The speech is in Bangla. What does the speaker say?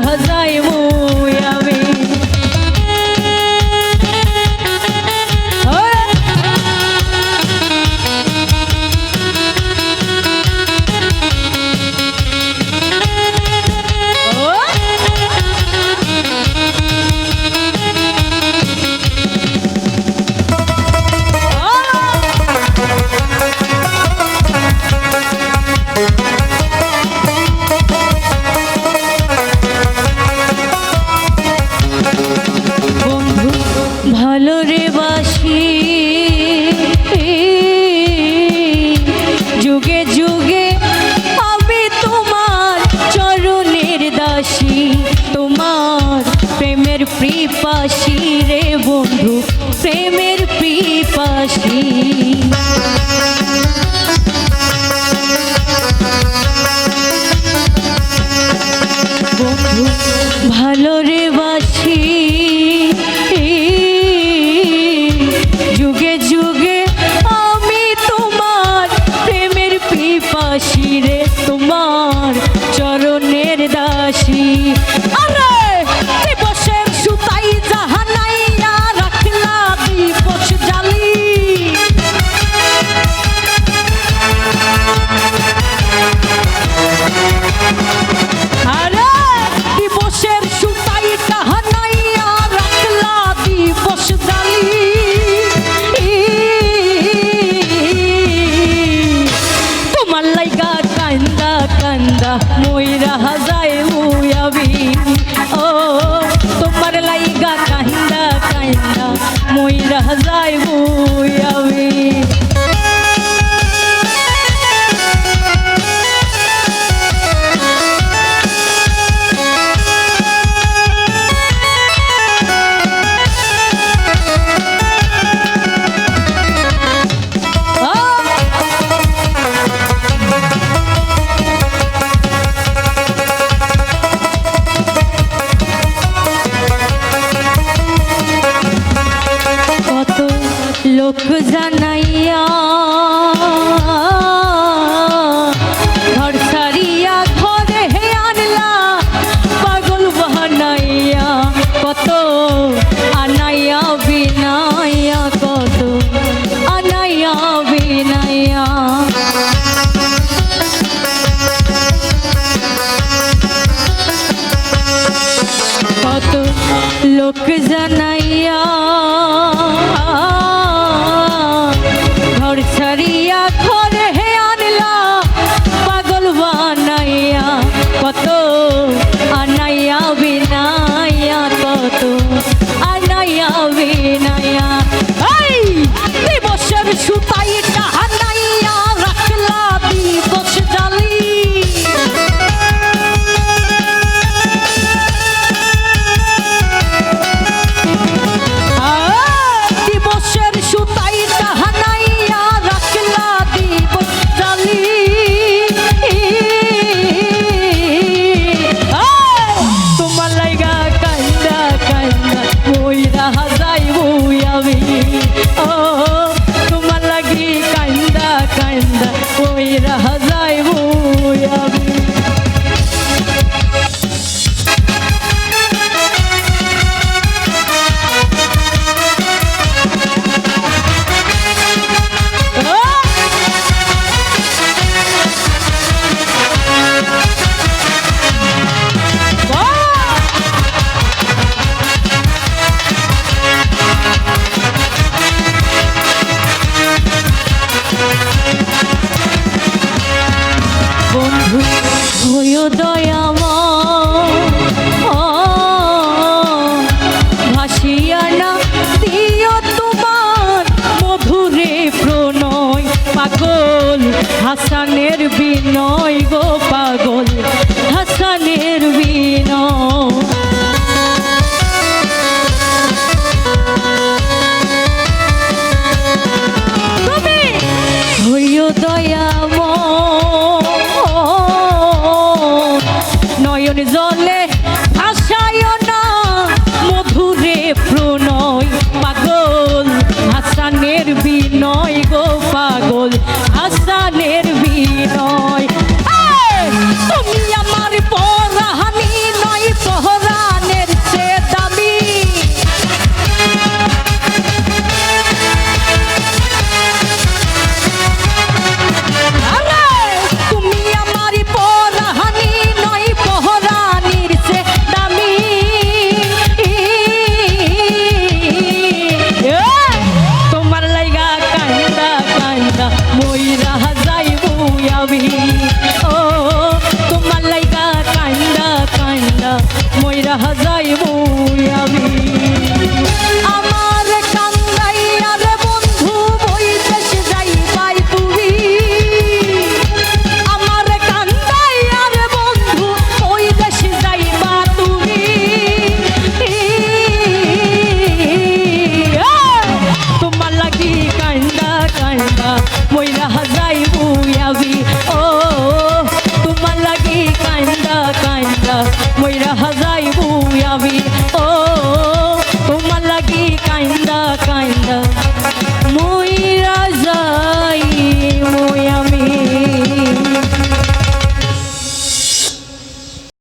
何在？পিপাসি রে বন্ধু প্রেমের গা কান্দা কান্দা ময়রা হাজায় উয়াবি ও তোমার লাইগা কান্দা কান্দা ময়রা হাজায় উয়াবি নাইয়া জীবন